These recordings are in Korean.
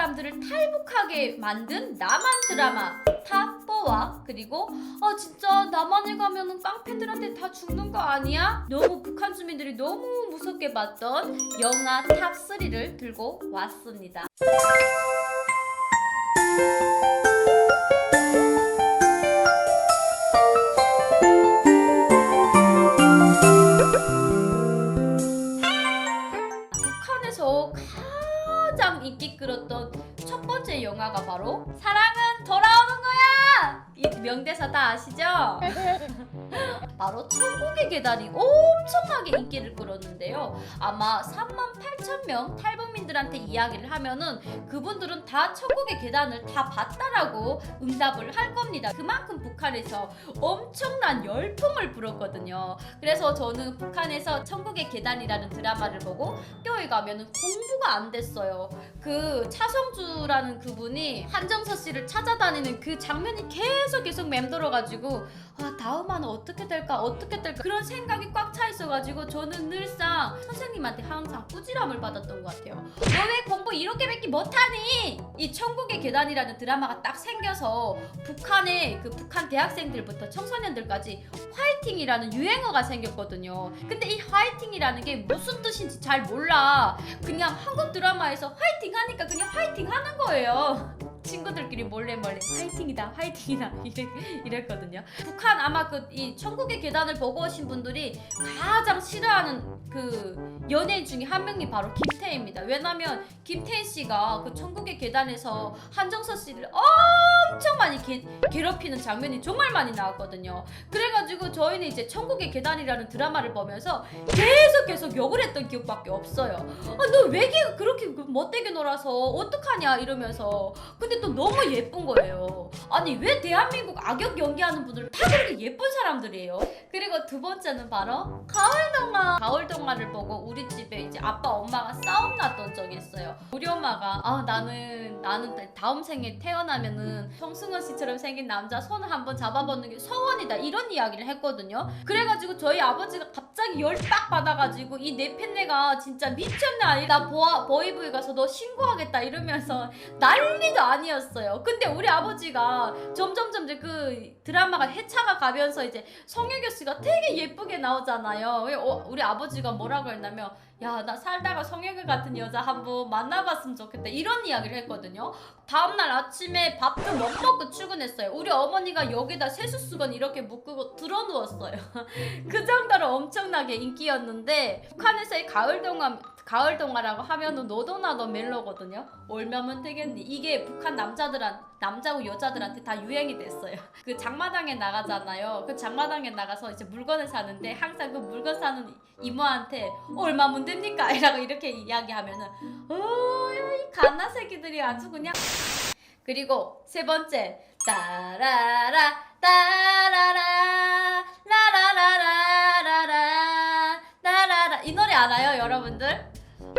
사람들을 탈북하게 만든 남한 드라마 탑4와 그리고 아 진짜 남한에 가면은 깡패들한테 다 죽는 거 아니야? 너무 북한 주민들이 너무 무섭게 봤던 영화 탑3를 들고 왔습니다. 명대사 다 아시죠? 바로 천국의 계단이 엄청나게 인기를 끌었는데요. 아마 3만 8천 명 탈북민들한테 이야기를 하면은 그분들은 다 천국의 계단을 다 봤다라고 응답을 할 겁니다. 그만큼 북한에서 엄청난 열풍을 불었거든요. 그래서 저는 북한에서 천국의 계단이라는 드라마를 보고 학교에 가면은 공부가 안 됐어요. 그 차성주라는 그분이 한정서 씨를 찾아다니는 그 장면이 계속 계속 맴돌아가지고 아 다음 화는 어떻게 될까 어떻게 될까 그런 생각이 꽉 차 있어가지고 저는 늘상 선생님한테 항상 꾸지람을 받았던 것 같아요. 너 왜 공부 이렇게밖에 못하니? 이 천국의 계단이라는 드라마가 딱 생겨서 북한의 그 북한 대학생들부터 청소년들까지 화이팅이라는 유행어가 생겼거든요. 근데 이 화이팅이라는 게 무슨 뜻인지 잘 몰라. 그냥 한국 드라마에서 화이팅 하니까 그냥 화이팅 하는 거예요. 친구들끼리 몰래 몰래 화이팅이다 화이팅이다 이랬, 이랬거든요. 북한 아마 그 이 천국의 계단을 보고 오신 분들이 가장 싫어하는 그 연예인 중에 한 명이 바로 김태희입니다. 왜냐면 김태희 씨가 그 천국의 계단에서 한정서 씨를 엄청 많이 개, 괴롭히는 장면이 정말 많이 나왔거든요. 그래가지고 저희는 이제 천국의 계단이라는 드라마를 보면서 계속 계속 욕을 했던 기억밖에 없어요. 아, 너왜 그렇게 못되게 놀아서 어떡하냐 이러면서 근데 또 너무 예쁜 거예요. 아니 왜 대한민국 악역 연기하는 분들 다 그렇게 예쁜 사람들이에요? 그리고 두 번째는 바로 가을 동화. 가을 동화를 보고 우리 집에 이제 아빠 엄마가 싸움 났던 적이 있어요. 우리 엄마가 아 나는 나는 다음 생에 태어나면은 성승원 씨처럼 생긴 남자 손을 한번 잡아보는 게 소원이다 이런 이야기를 했거든요. 그래가지고 저희 아버지가 갑자기 열 빡 받아가지고 이 내 팬네가 진짜 미쳤네 아니 나 보아 보이브에 가서 너 신고하겠다 이러면서 난리도 아니 었어요. 근데 우리 아버지가 점점 점점 그 드라마가 해차가 가면서 이제 성유교 씨가 되게 예쁘게 나오잖아요. 어, 우리 아버지가 뭐라고 했냐면 야 나 살다가 성유교 같은 여자 한번 만나봤으면 좋겠다 이런 이야기를 했거든요. 다음날 아침에 밥도 못 먹고 출근했어요. 우리 어머니가 여기다 세수수건 이렇게 묶고 들어누웠어요. 그 정도로 엄청나게 인기였는데 북한에서의 가을 동화 가을 동화라고 하면은 너도 나도 멜로거든요. 얼마면 되겠니? 이게 북한 남자들한 남자고 여자들한테 다 유행이 됐어요. 그 장마당에 나가잖아요. 그 장마당에 나가서 이제 물건을 사는데 항상 그 물건 사는 이모한테 어, 얼마면 됩니까? 이라고 이렇게 이야기하면은 어이 갓나 새끼들이 아주 그냥 그리고 세 번째 따라라 따라라 라라라라라라 라라라 이 노래 알아요 여러분들?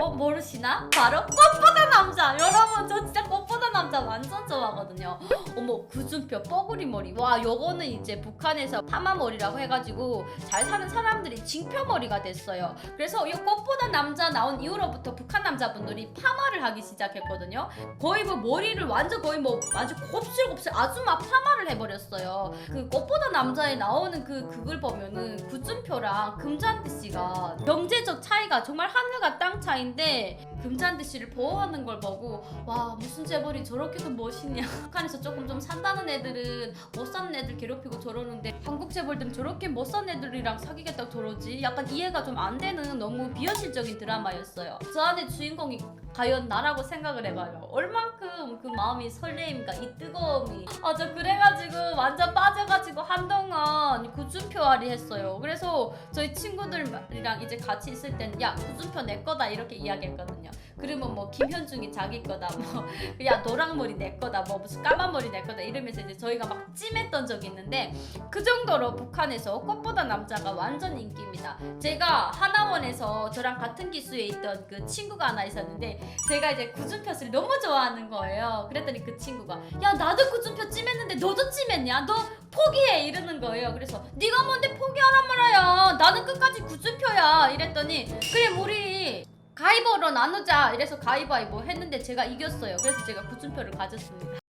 어 모르시나? 바로 꽃보다 남자! 여러분 저 진짜 꽃보다 남자 완전 좋아하거든요. 어머 구준표 뻐구리 머리. 와 요거는 이제 북한에서 파마 머리라고 해가지고 잘 사는 사람들이 징표 머리가 됐어요. 그래서 이 꽃보다 남자 나온 이후로부터 북한 남자분들이 파마를 하기 시작했거든요. 거의 뭐 머리를 완전 거의 뭐 아주 곱슬곱슬 막 파마를 해버렸어요. 그 꽃보다 남자에 나오는 그 그걸 보면은 구준표랑 금잔디 씨가 경제적 차이가 정말 하늘과 땅 차이인 데 금잔디 씨를 보호하는 걸 보고 와 무슨 재벌이 저렇게도 멋있냐. 북한에서 조금 좀 산다는 애들은 못 사는 애들 괴롭히고 저러는데 한국 재벌들은 저렇게 못 사는 애들이랑 사귀겠다고 저러지? 약간 이해가 좀 안 되는 너무 비현실적인 드라마였어요. 저 안에 주인공이 과연 나라고 생각을 해봐요. 얼만큼 그 마음이 설레임과 이 뜨거움이. 아 저 그래가지고 완전 빠져가지고 한동안 구준표알이 했어요. 그래서 저희 친구들이랑 이제 같이 있을 땐야 구준표 내 거다 이렇게 이야기했거든요 그러면 뭐 김현중이 자기 거다 뭐야 노랑 머리 내 거다 뭐 무슨 까만 머리 내 거다 이러면서 이제 저희가 막 찜했던 적이 있는데 그 정도로 북한에서 꽃보다 남자가 완전 인기입니다. 제가 하나원에서 저랑 같은 기수에 있던 그 친구가 하나 있었는데 제가 이제 구준표를 너무 좋아하는 거예요. 그랬더니 그 친구가 야 나도 구준표 찜했는데 너도 찜했냐? 너 포기해. 이러는 거예요. 그래서 네가 뭔데 포기하란 말이야. 나는 끝까지 구준표야. 이랬더니 그래 우리 가위바위보 나누자 이래서 가위바위보 했는데 제가 이겼어요. 그래서 제가 구준표를 가졌습니다.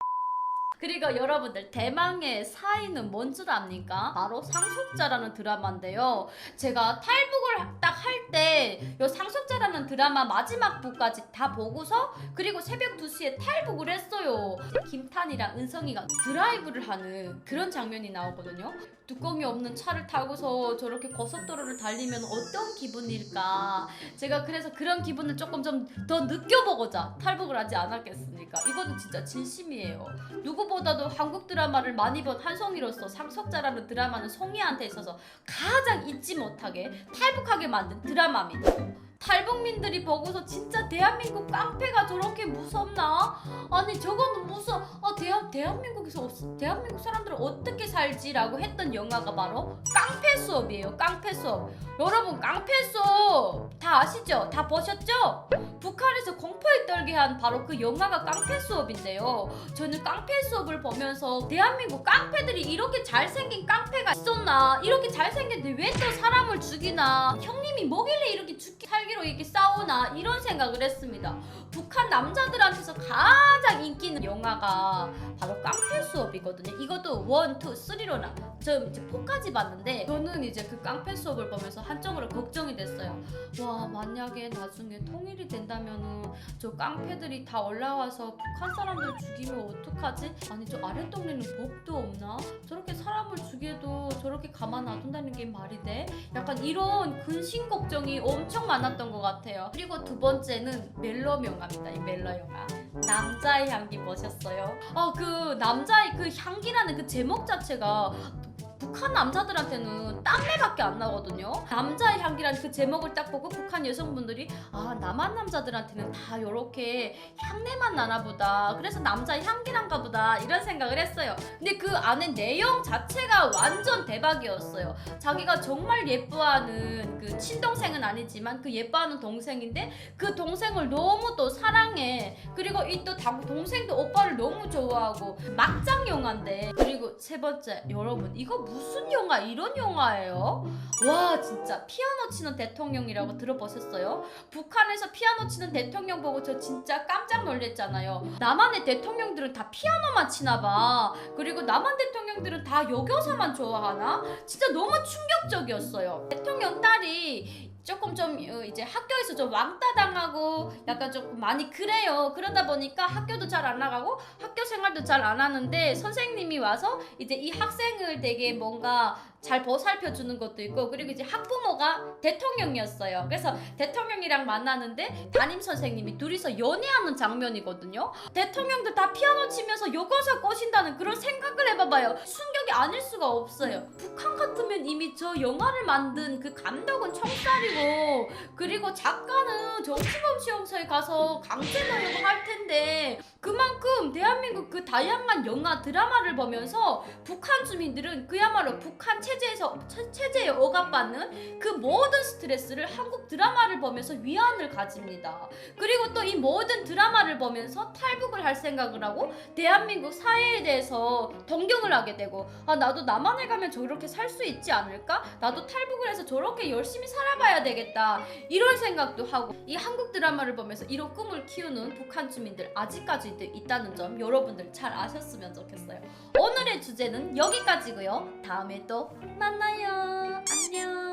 그리고 여러분들 대망의 사인은 뭔 줄 압니까? 바로 상속자라는 드라마인데요. 제가 탈북을 딱 할 때 요 상속자라는 드라마 마지막 부까지 다 보고서 그리고 새벽 2시에 탈북을 했어요. 김탄이랑 은성이가 드라이브를 하는 그런 장면이 나오거든요. 뚜껑이 없는 차를 타고서 저렇게 고속도로를 달리면 어떤 기분일까? 제가 그래서 그런 기분을 조금 좀 더 느껴보고자 탈북을 하지 않았겠습니까? 이거는 진짜 진심이에요. 누구보다도 한국 드라마를 많이 본 한송이로서 상속자라는 드라마는 송이한테 있어서 가장 잊지 못하게 탈북하게 만든 드라마입니다. 탈북민들이 보고서 진짜 대한민국 깡패가 저렇게 무섭나? 아니 저거는 무슨 아 대한 대한민국에서 없- 대한민국 사람들은 어떻게 살지라고 했던 영화가 바로 깡패 수업이에요. 깡패 수업. 여러분 깡패 수업 다 아시죠? 다 보셨죠? 북한에서 공포에 떨게 한 바로 그 영화가 깡패 수업인데요. 저는 깡패 수업을 보면서 대한민국 깡패들이 이렇게 잘생긴 깡패가 있었나? 이렇게 잘생겼는데 왜 또 사람을 죽이나? 형님이 뭐길래 이렇게 죽기 살기로 이렇게 싸우나? 이런 생각을 했습니다. 북한 남자들한테서 있는 영화가 바로 깡패 수업이거든요. 이것도 원, 투, 쓰리로 나. 저 이제 4까지 봤는데 저는 이제 그 깡패 수업을 보면서 한쪽으로 걱정이 됐어요. 와 만약에 나중에 통일이 된다면은 저 깡패들이 다 올라와서 북한 사람들 죽이면 어떡하지? 아니 저 아랫동네는 법도 없나? 저렇게 사람을 죽여도 저렇게 가만 놔둔다는 게 말이 돼? 약간 이런 근심 걱정이 엄청 많았던 것 같아요. 그리고 두 번째는 멜로 영화입니다. 이 멜로 영화. 남자의 향기 보셨어요? 어, 그 남자의 그 향기라는 그 제목 자체가 북한 남자들한테는 땀내밖에 안 나거든요. 남자의 향기라는 그 제목을 딱 보고 북한 여성분들이 아 남한 남자들한테는 다 이렇게 향내만 나나 보다. 그래서 남자의 향기난가 보다 이런 생각을 했어요. 근데 그 안에 내용 자체가 완전 대박이었어요. 자기가 정말 예뻐하는 그 친동생은 아니지만 그 예뻐하는 동생인데 그 동생을 너무 또 사랑해. 그리고 이 또 동생도 오빠를 너무 좋아하고 막장 영화인데 그리고 세 번째 여러분 이거 무슨 영화 이런 영화예요? 와 진짜 피아노 치는 대통령이라고 들어보셨어요? 북한에서 피아노 치는 대통령 보고 저 진짜 깜짝 놀랐잖아요. 남한의 대통령들은 다 피아노만 치나 봐. 그리고 남한 대통령들은 다 여교사만 좋아하나? 진짜 너무 충격적이었어요. 대통령 딸이 조금 좀 어, 이제 학교에서 좀 왕따 당하고 약간 조금 많이 그래요. 그러다 보니까 학교도 잘 안 나가고 학교 생활도 잘 안 하는데 선생님이 와서 이제 이 학생을 되게 뭔가 잘 보살펴 주는 것도 있고 그리고 이제 학부모가 대통령이었어요. 그래서 대통령이랑 만나는데 담임 선생님이 둘이서 연애하는 장면이거든요. 대통령들 다 피아노 치면서 여고서 꼬신다는 그런 생각을 해봐봐요. 순격이 아닐 수가 없어요. 북한 같으면 이미 저 영화를 만든 그 감독은 총살이고 그리고 작가는 정치범 시험소에 가서 강제 노역을 할 텐데 대한민국 그 다양한 영화 드라마를 보면서 북한 주민들은 그야말로 북한 체제에서 체- 체제에 억압받는 그 모든 스트레스를 한국 드라마를 보면서 위안을 가집니다. 그리고 또 이 모든 드라마를 보면서 탈북을 할 생각을 하고 대한민국 사회에 대해서 동경을 하게 되고 아 나도 남한에 가면 저렇게 살 수 있지 않을까? 나도 탈북을 해서 저렇게 열심히 살아봐야 되겠다. 이런 생각도 하고 이 한국 드라마를 보면서 이런 꿈을 키우는 북한 주민들 아직까지도 있다는 점 여러분들 잘 아셨으면 좋겠어요. 오늘의 주제는 여기까지고요. 다음에 또 만나요. 안녕.